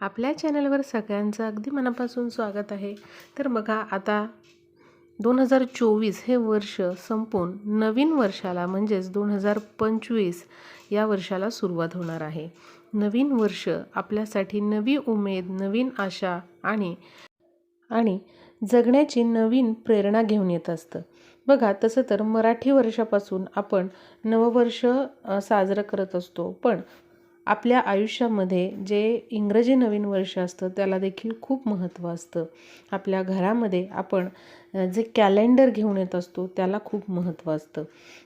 आपल्या चॅनलवर सगळ्यांचं अगदी मनापासून स्वागत आहे. तर बघा आता दोन हजार चोवीस हे वर्ष संपून नवीन वर्षाला म्हणजेच दोन हजार पंचवीस या वर्षाला सुरुवात होणार आहे. नवीन वर्ष आपल्यासाठी नवी उमेद नवीन आशा आणि आणि जगण्याची नवीन प्रेरणा घेऊन येत असतं. बघा तसं तर मराठी वर्षापासून आपण नववर्ष साजरं करत असतो पण आपल्या आयुष्यामध्ये जे इंग्रजी नवीन वर्ष असतं त्याला देखील खूप महत्त्व असतं. आपल्या घरामध्ये आपण जे कॅलेंडर घेऊन येत असतो त्याला खूप महत्त्व असतं.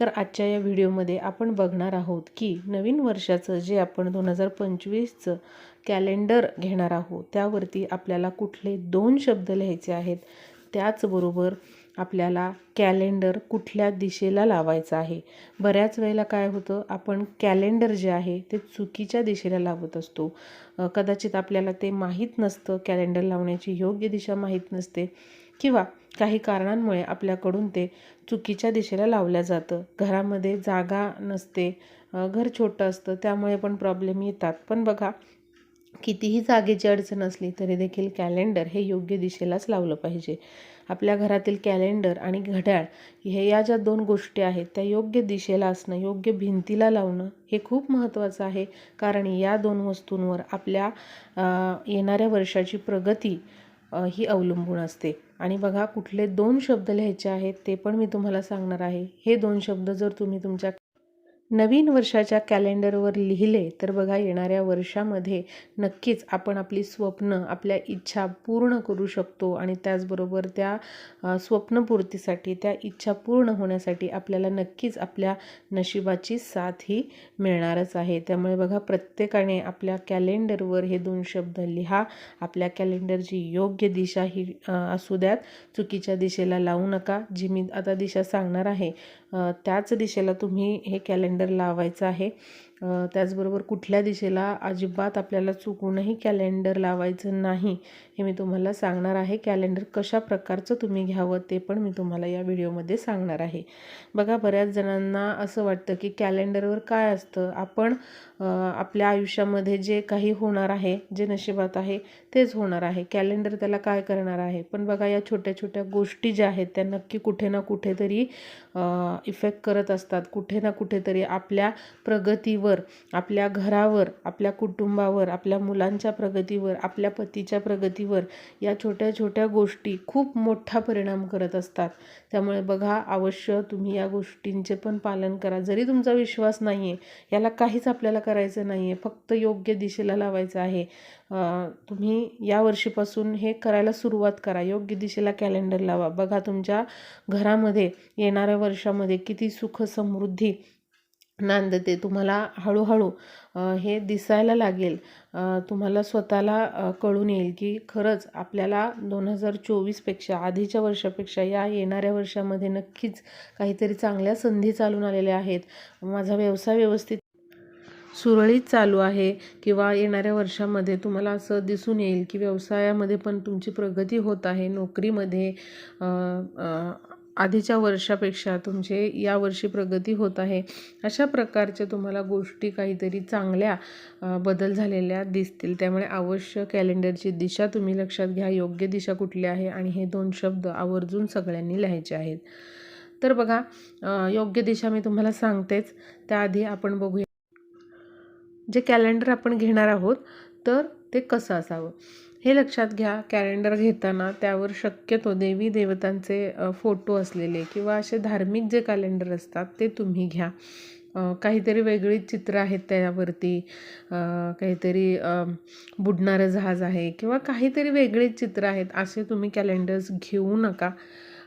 तर आजच्या या व्हिडिओमध्ये आपण बघणार आहोत की नवीन वर्षाचं जे आपण दोन हजार पंचवीसचं कॅलेंडर घेणार आहोत त्यावरती आपल्याला कुठले दोन शब्द लिहायचे आहेत त्याचबरोबर आपल्याला कॅलेंडर कुठल्या दिशेला लावायचं आहे? बऱ्याच वेळेला काय होतं आपण कॅलेंडर जे आहे ते चुकीच्या दिशेला लावत असतो. कदाचित आपल्याला ते माहीत नसतं कॅलेंडर लावण्याची योग्य दिशा माहीत नसते. किंवा काही कारणांमुळे आपल्याकडून ते चुकीच्या दिशेला लावलं जातं. घरामध्ये जागा नसते घर छोटं असतं त्यामुळे पण प्रॉब्लेम येतात. पण बघा कितीही जागेची अडचण असली तरी देखील कॅलेंडर हे योग्य दिशेलाच लावलं पाहिजे. आपल्या घरातील कॅलेंडर आणि घड्याळ हे या ज्या दोन गोष्टी आहेत त्या योग्य दिशेला असणं योग्य भिंतीला लावणं हे खूप महत्त्वाचं आहे. कारण या दोन वस्तूंवर आपल्या येणाऱ्या वर्षाची प्रगती ही अवलंबून असते. आणि बघा कुठले दोन शब्द लिहायचे आहेत ते पण मी तुम्हाला सांगणार आहे. हे दोन शब्द जर तुम्ही तुमच्या नवीन वर्षाच्या कॅलेंडरवर लिहिले तर बघा येणाऱ्या वर्षामध्ये नक्कीच आपण आपली स्वप्न आपल्या इच्छा पूर्ण करू शकतो आणि त्याचबरोबर त्या स्वप्नपूर्तीसाठी त्या इच्छा पूर्ण होण्यासाठी आपल्याला नक्कीच आपल्या नशिबाची साथ ही मिळणारच आहे. त्यामुळे बघा प्रत्येकाने आपल्या कॅलेंडरवर हे दोन शब्द लिहा. आपल्या कॅलेंडरची योग्य दिशा ही असू द्यात. चुकीच्या दिशेला लावू नका. जी मी आता दिशा सांगणार आहे त्याच दिशेला तुम्ही हे कॅलेंडर लावायचं आहे. त्याचबरोबर कुठल्या दिशेला अजिबात आपल्याला चुकूनही कॅलेंडर लावायचं नाही हे मी तुम्हाला सांगणार आहे. कॅलेंडर कशा प्रकारचं तुम्ही घ्यावं ते पण मी तुम्हाला या व्हिडिओमध्ये सांगणार आहे. बघा बऱ्याच जणांना असं वाटतं की कॅलेंडरवर काय असतं? आपण आपल्या आयुष्यामध्ये जे काही होणार आहे जे नशिबात आहे तेच होणार आहे. कॅलेंडर त्याला काय करणार आहे? पण बघा या छोट्या छोट्या गोष्टी ज्या आहेत त्या नक्की कुठे ना कुठेतरी इफेक्ट करत असतात. कुठे ना कुठेतरी आपल्या प्रगतीवर आपल्या घरावर आपल्या कुटुंबावर आपल्या मुलांच्या प्रगतीवर आपल्या पतीच्या प्रगतीवर या छोट्या छोट्या गोष्टी खूप मोठा परिणाम करत असतात. त्यामुळे बघा अवश्य तुम्ही या गोष्टींचे पण पालन करा. जरी तुमचा विश्वास नाही आहे याला काहीच आपल्याला करायचं नाही आहे फक्त योग्य दिशेला लावायचं आहे. तुम्ही या वर्षीपासून हे करायला सुरुवात करा. योग्य दिशेला कॅलेंडर लावा. बघा तुमच्या घरामध्ये येणाऱ्या वर्षामध्ये किती सुख समृद्धी नांदते तुम्हाला हळूहळू हे दिसायला लागेल. तुम्हाला स्वतःला कळून येईल की खरंच आपल्याला दोन हजार चोवीसपेक्षा आधीच्या वर्षापेक्षा या येणाऱ्या वर्षामध्ये नक्कीच काहीतरी चांगल्या संधी चालून आलेल्या आहेत. माझा व्यवसाय व्यवस्थित सुरळीत चालू आहे किंवा येणाऱ्या वर्षामध्ये तुम्हाला असं दिसून येईल की व्यवसायामध्ये पण तुमची प्रगती होत आहे नोकरीमध्ये आधीच्या वर्षापेक्षा तुमचे या वर्षी प्रगती होत आहे. अशा प्रकारच्या तुम्हाला गोष्टी काहीतरी चांगल्या बदल झालेल्या दिसतील. त्यामुळे अवश्य कॅलेंडरची दिशा तुम्ही लक्षात घ्या. योग्य दिशा कुठली आहे आणि हे दोन शब्द आवर्जून सगळ्यांनी लिहायचे आहेत. तर बघा योग्य दिशा मी तुम्हाला सांगतेच. त्याआधी आपण बघूया. जे कॅलेंडर आपण घेणार आहोत तर ते कसं असावं? हे लक्षात घ्या कॅलेंडर घेताना त्यावर शक्यतो देवी देवतांचे फोटो असलेले किंवा असे धार्मिक जे कॅलेंडर असतात ते तुम्ही घ्या. काहीतरी वेगळी चित्र आहेत त्यावरती काहीतरी बुडणारं जहाज आहे किंवा काहीतरी वेगळीच चित्र आहेत असे तुम्ही कॅलेंडर्स घेऊ नका.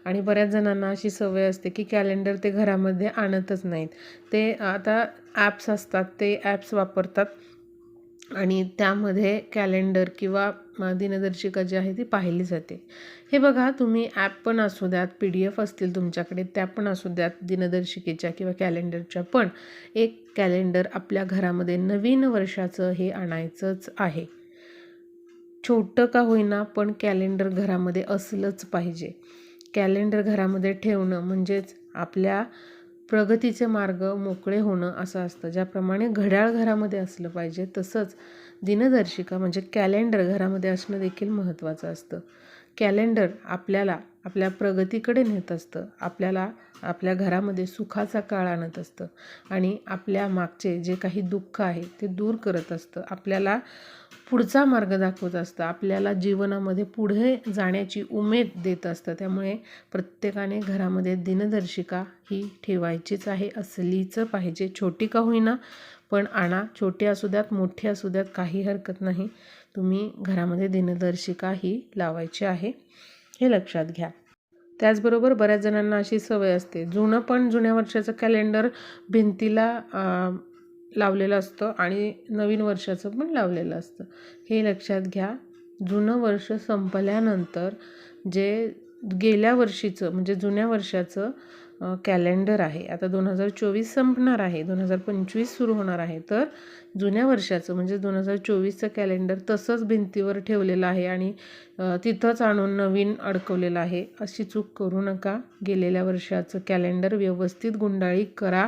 आणि बऱ्याच जणांना अशी सवय असते की कॅलेंडर ते घरामध्ये आणतच नाहीत. ते आता ॲप्स असतात ते ॲप्स वापरतात आणि त्यामध्ये कॅलेंडर किंवा दिनदर्शिका जी आहे ती पाहिली जाते. हे बघा तुम्ही ॲप पण असू द्यात पी डी एफ असतील तुमच्याकडे त्या पण असू द्यात दिनदर्शिकेच्या किंवा कॅलेंडरच्या पण एक कॅलेंडर आपल्या घरामध्ये नवीन वर्षाचं हे आणायचंच आहे. छोटं का होईना पण कॅलेंडर घरामध्ये असलंच पाहिजे. कॅलेंडर घरामध्ये ठेवणं म्हणजेच आपल्या प्रगतीचे मार्ग मोकळे होणं असं असतं. ज्याप्रमाणे घड्याळ घरामध्ये असलं पाहिजे तसंच दिनदर्शिका म्हणजे कॅलेंडर घरामध्ये असणं देखील महत्त्वाचं असतं. कॅलेंडर आपल्याला आपल्या प्रगतीकडे नेत असतं. आपल्याला आपल्या घरामध्ये सुखाचा काळ आणत असतं. आणि आपल्या मागचे जे काही दुःख आहे ते दूर करत असतं. आपल्याला पुढचा मार्ग दाखवत असतं. आपल्याला जीवनामध्ये पुढे जाण्याची उमेद देत असतं. त्यामुळे प्रत्येकाने घरामध्ये दिनदर्शिका ही ठेवायचीच आहे. असलीच पाहिजे. छोटी का होईना पण आणा. छोटी असू द्यात मोठी असू द्यात काही हरकत नाही. तुम्ही घरामध्ये दिनदर्शिका ही लावायची आहे हे लक्षात घ्या. त्याचबरोबर बऱ्याच जणांना अशी सवय असते. जुनं पण जुन्या वर्षाचं कॅलेंडर भिंतीला लावलेलं असतं आणि नवीन वर्षाचं पण लावलेलं असतं. हे लक्षात घ्या. जुनं वर्ष संपल्यानंतर जे गेल्या वर्षीचं म्हणजे जुन्या वर्षाचं कॅलेंडर आहे. आता दोन हजार चोवीस संपणार आहे. दोन हजार पंचवीस सुरू होणार आहे. तर जुन्या वर्षाचं म्हणजे दोन हजार चोवीसचं कॅलेंडर तसंच भिंतीवर ठेवलेलं आहे आणि तिथंच आणून नवीन अडकवलेलं आहे. अशी चूक करू नका. गेलेल्या वर्षाचं कॅलेंडर व्यवस्थित गुंडाळी करा.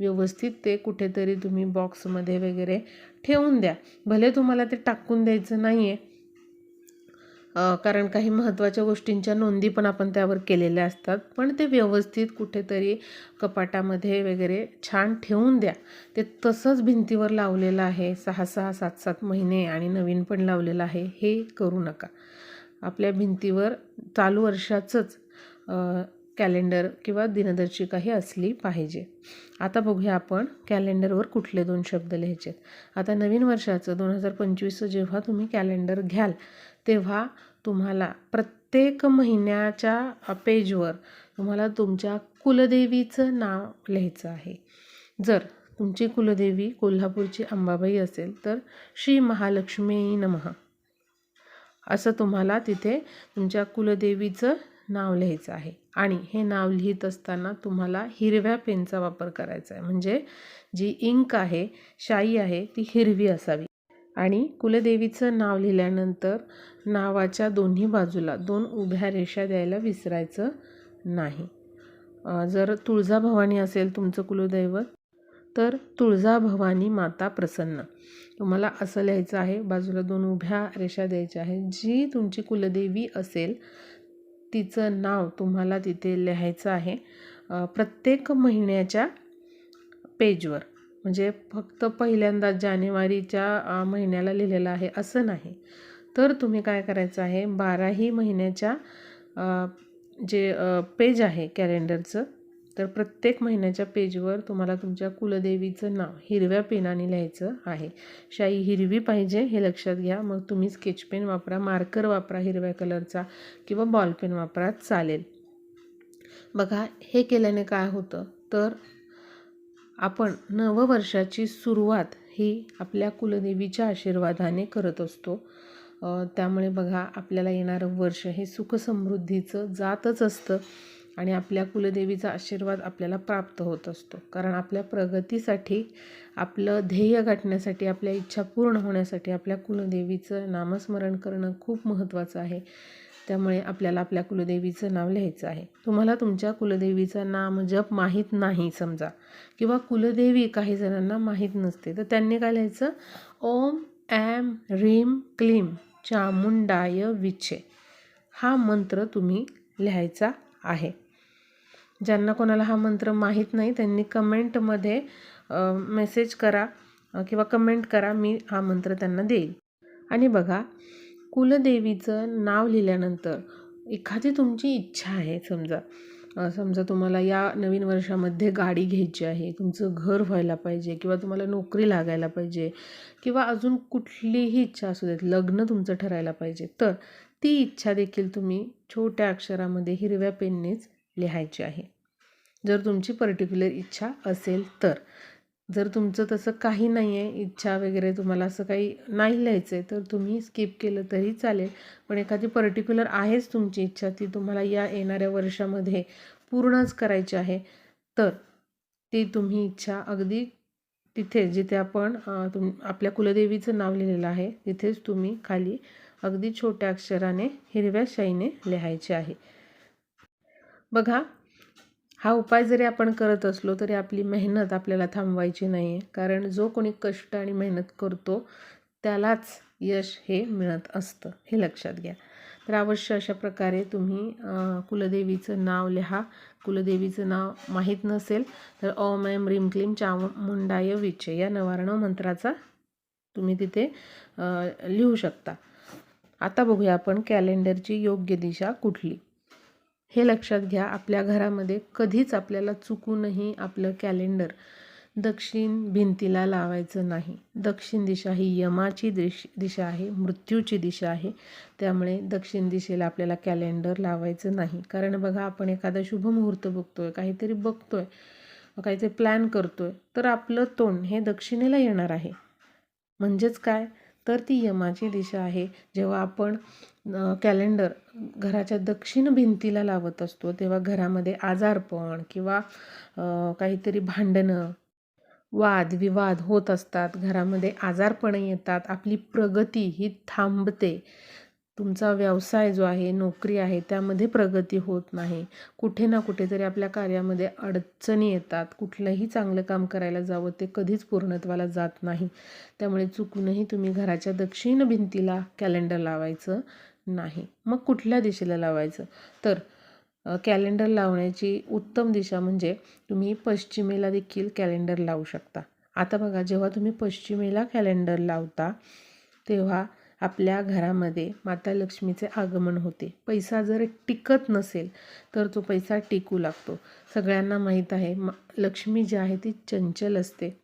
व्यवस्थित ते कुठेतरी तुम्ही बॉक्समध्ये वगैरे ठेवून द्या. भले तुम्हाला ते टाकून द्यायचं नाही आहे कारण काही महत्त्वाच्या गोष्टींच्या नोंदी पण आपण त्यावर केलेल्या असतात. पण ते व्यवस्थित कुठेतरी कपाटामध्ये वगैरे छान ठेवून द्या. ते तसंच भिंतीवर लावलेलं आहे. सहा सहा सात सात महिने आणि नवीन पण लावलेलं आहे. हे करू नका. आपल्या भिंतीवर चालू वर्षाचंच कॅलेंडर किंवा दिनदर्शिका ही असली पाहिजे. आता बघूया आपण कॅलेंडरवर कुठले दोन शब्द लिहायचे आता नवीन वर्षाचं दोन हजार पंचवीसचं जेव्हा तुम्ही कॅलेंडर घ्याल तेव्हा तुम्हाला प्रत्येक महिन्याच्या पेजवर तुम्हाला तुमच्या कुलदेवीचं नाव लिहायचं आहे. जर तुमची कुलदेवी कोल्हापूरची अंबाबाई असेल तर श्री महालक्ष्मी नमः. असं तुम्हाला तिथे तुमच्या कुलदेवीचं नाव लिहायचं आहे. आणि हे नाव लिहित असताना तुम्हाला हिरव्या पेनचा वापर करायचा आहे. म्हणजे जी इंक आहे शाई आहे ती हिरवी असावी. आणि कुलदेवीचं नाव लिहिल्यानंतर नावाच्या दोन्ही बाजूला दोन उभ्या रेषा द्यायला विसरायचं नाही. जर तुळजाभवानी असेल तुमचं कुलदैवत तर तुळजाभवानी माता प्रसन्न. तुम्हाला असं लिहायचं आहे बाजूला दोन उभ्या रेषा द्यायच्या आहेत. जी तुमची कुलदेवी असेल तिचं नाव तुम्हाला तिथे लिहायचं आहे. प्रत्येक महिन्याच्या पेजवर. म्हणजे फक्त पहिल्यांदा जानेवारीच्या महिन्याला लिहिलेलं आहे असं नाही. तर तुम्ही काय करायचं आहे? बाराही महिन्याच्या जे पेज आहे कॅलेंडरचं तर प्रत्येक महिन्याच्या पेजवर तुम्हाला तुमच्या कुलदेवीचं नाव हिरव्या पेनाने लिहायचं आहे. शाई हिरवी पाहिजे हे लक्षात घ्या. मग तुम्ही स्केच पेन वापरा मार्कर वापरा हिरव्या कलरचा किंवा बॉल पेन वापरा चालेल. बघा हे केल्याने काय होतं? तर आपण नववर्षाची सुरुवात ही आपल्या कुलदेवीच्या आशीर्वादाने करत असतो. त्यामुळे बघा आपल्याला येणारं वर्ष हे सुखसमृद्धीचं जातच असतं आणि आपल्या कुलदेवीचा आशीर्वाद आपल्याला प्राप्त होत असतो. कारण आपल्या प्रगतीसाठी आपलं ध्येय गाठण्यासाठी आपल्या इच्छा पूर्ण होण्यासाठी आपल्या कुलदेवीचं नामस्मरण करणं खूप महत्त्वाचं आहे. त्यामुळे आपल्याला आपल्या कुलदेवीचं नाव लिहायचं आहे. तुम्हाला तुमच्या कुलदेवीचं नाम जप माहीत नाही समजा किंवा कुलदेवी काही जणांना माहीत नसते तर त्यांनी काय लिहायचं? ओम ॲम रीम क्लीम चामुंडाय विचे हा मंत्र तुम्ही लिहायचा आहे. ज्यांना कोणाला हा मंत्र माहीत नाही त्यांनी कमेंटमध्ये मेसेज करा किंवा कमेंट करा मी हा मंत्र त्यांना देईल. आणि बघा कुलदेवीचं नाव लिहिल्यानंतर एखादी तुमची इच्छा आहे समजा समजा तुम्हाला या नवीन वर्षामध्ये गाडी घ्यायची आहे तुमचं घर व्हायला पाहिजे किंवा तुम्हाला नोकरी लागायला पाहिजे किंवा अजून कुठलीही इच्छा असू देत लग्न तुमचं ठरायला पाहिजे तर ती इच्छा देखील तुम्ही छोट्या अक्षरामध्ये हिरव्या पेननेच लिहायची आहे. जर तुमची पर्टिक्युलर इच्छा असेल तर. जर तुमचं तसं काही नाही आहे इच्छा वगैरे तुम्हाला असं काही नाही लिहायचं आहे तर तुम्ही स्किप केलं तरी चालेल. पण एखादी पर्टिक्युलर आहेच तुमची इच्छा ती तुम्हाला या येणाऱ्या वर्षामध्ये पूर्णच करायची आहे तर ती तुम्ही इच्छा अगदी तिथे जिथे आपण तुम आपल्या कुलदेवीचं नाव लिहिलेलं आहे तिथेच तुम्ही खाली अगदी छोट्या अक्षराने हिरव्या शाईने लिहायचे आहे. बघा हा उपाय जरी आपण करत असलो तरी आपली मेहनत आपल्याला थांबवायची नाही आहे कारण जो कोणी कष्ट आणि मेहनत करतो त्यालाच यश हे मिळत असतं हे लक्षात घ्या. तर अवश्य अशा प्रकारे तुम्ही कुलदेवीचं नाव लिहा. कुलदेवीचं नाव माहीत नसेल तर ओम ऐम रीम क्लीम चामुंडाय विचे या नवारण मंत्राचा तुम्ही तिथे लिहू शकता. आता बघूया आपण कॅलेंडरची योग्य दिशा कुठली. हे लक्षात घ्या आपल्या घरामध्ये कधीच आपल्याला चुकूनही आपलं कॅलेंडर दक्षिण भिंतीला लावायचं नाही. दक्षिण दिशा ही यमाची दिश दिशा आहे मृत्यूची दिशा आहे. त्यामुळे दक्षिण दिशेला आपल्याला कॅलेंडर लावायचं नाही. कारण बघा आपण एखादा शुभ मुहूर्त बघतोय काहीतरी बघतोय काहीतरी प्लॅन करतोय तर आपलं तोंड हे दक्षिणेला येणार आहे. म्हणजेच काय? तर ती यमाची दिशा आहे. जेव्हा आपण कॅलेंडर घराच्या दक्षिण भिंतीला लावत असतो. तेव्हा घरामध्ये आजारपण किंवा काहीतरी भांडणं वाद विवाद होत असतात. घरामध्ये आजारपण येतात. आपली प्रगती ही थांबते. तुमचा व्यवसाय जो आहे नोकरी आहे त्यामध्ये प्रगती होत नाही. कुठे ना कुठेतरी आपल्या कार्यामध्ये अडचणी येतात. कुठलंही चांगलं काम करायला जावं ते कधीच पूर्णत्वाला जात नाही. त्यामुळे चुकूनही तुम्ही घराच्या दक्षिण भिंतीला कॅलेंडर लावायचं. नाही. मग कुठल्या दिशेला लावायचं? तर कॅलेंडर लावण्याची उत्तम दिशा म्हणजे तुम्ही पश्चिमेला देखील कॅलेंडर लावू शकता. आता बघा जेव्हा तुम्ही पश्चिमेला कॅलेंडर लावता तेव्हा आपल्या घरामध्ये माता लक्ष्मीचे आगमन होते. पैसा जर टिकत नसेल तर तो पैसा टिकू लागतो. सगळ्यांना माहीत आहे म लक्ष्मी जी आहे ती चंचल असते.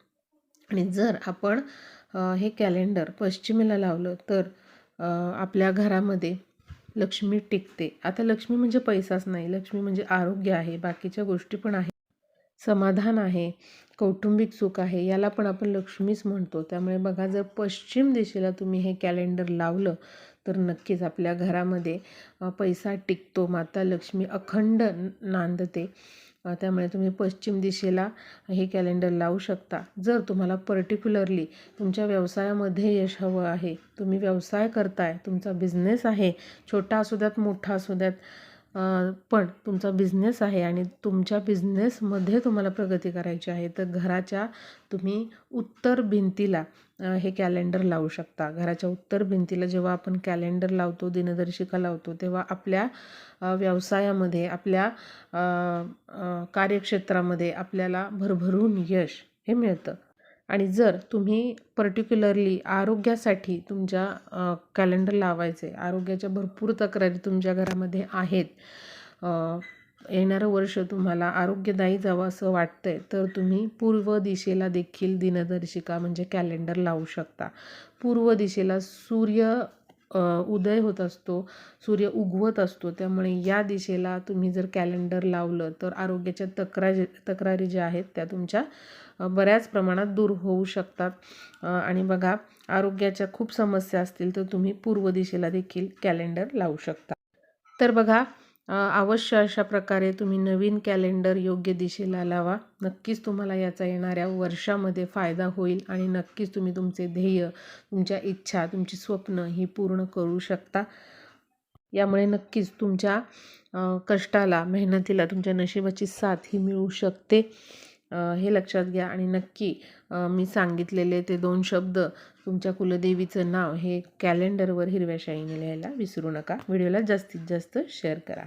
आणि जर आपण हे कॅलेंडर पश्चिमेला लावलं तर आपल्या घरामध्ये लक्ष्मी टिकते. आता लक्ष्मी म्हणजे पैसाच नाही. लक्ष्मी म्हणजे आरोग्य आहे. बाकीच्या गोष्टी पण आहे समाधान आहे. कौटुंबिक सुख आहे. याला पण आपण लक्ष्मीच म्हणतो. त्यामुळे बघा जर पश्चिम दिशेला तुम्ही हे कॅलेंडर लावलं तर नक्कीच आपल्या घरामध्ये पैसा टिकतो. माता लक्ष्मी अखंड नांदते. त्यामुळे तुम्ही पश्चिम दिशेला हे कॅलेंडर लावू शकता. जर तुम्हाला पर्टिक्युलरली तुमच्या व्यवसायामध्ये यश हवं आहे तुम्ही व्यवसाय करताय तुमचा बिझनेस आहे छोटा असू द्यात मोठा असू द्यात पण तुमचा बिझनेस आहे आणि तुमच्या बिझनेसमध्ये तुम्हाला प्रगती करायची आहे. तर घराच्या तुम्ही उत्तर भिंतीला हे कॅलेंडर लावू शकता. घराच्या उत्तर भिंतीला जेव्हा आपण कॅलेंडर लावतो दिनदर्शिका लावतो तेव्हा आपल्या व्यवसायामध्ये आपल्या कार्यक्षेत्रामध्ये आपल्याला भरभरून यश हे मिळतं. आणि जर तुम्ही पर्टिक्युलरली आरोग्यासाठी तुमच्या कॅलेंडर लावायचे आरोग्याच्या भरपूर तक्रारी तुमच्या घरामध्ये आहेत येणारं वर्ष तुम्हाला आरोग्यदायी जावं असं वाटतंय तर तुम्ही पूर्व दिशेला देखील दिनदर्शिका म्हणजे कॅलेंडर लावू शकता. पूर्व दिशेला सूर्य उदय होत असतो सूर्य उगवत असतो त्यामुळे या दिशेला तुम्ही जर कॅलेंडर लावलं तर आरोग्याच्या तक्रारी तक्रारी ज्या आहेत त्या तुमच्या बऱ्याच प्रमाणात दूर होऊ शकतात. आणि बघा आरोग्याच्या खूप समस्या असतील तर तुम्ही पूर्व दिशेला देखील कॅलेंडर लावू शकता. तर बघा अवश्य अशा प्रकारे तुम्ही नवीन कॅलेंडर योग्य दिशेला लावा. नक्कीच तुम्हाला याचा येणाऱ्या वर्षामध्ये फायदा होईल आणि नक्कीच तुम्ही तुमचे ध्येय तुमच्या इच्छा तुमची स्वप्न ही पूर्ण करू शकता. यामुळे नक्कीच तुमच्या कष्टाला मेहनतीला तुमच्या नशिबाची साथ ही मिळू शकते. हे लक्षात घ्या. आणि नक्की मी सांगितलेले ते दोन शब्द तुमच्या कुलदेवीचं नाव हे कॅलेंडरवर हिरव्या शाईने लिहायला विसरू नका. व्हिडिओला जास्तीत जास्त शेअर करा.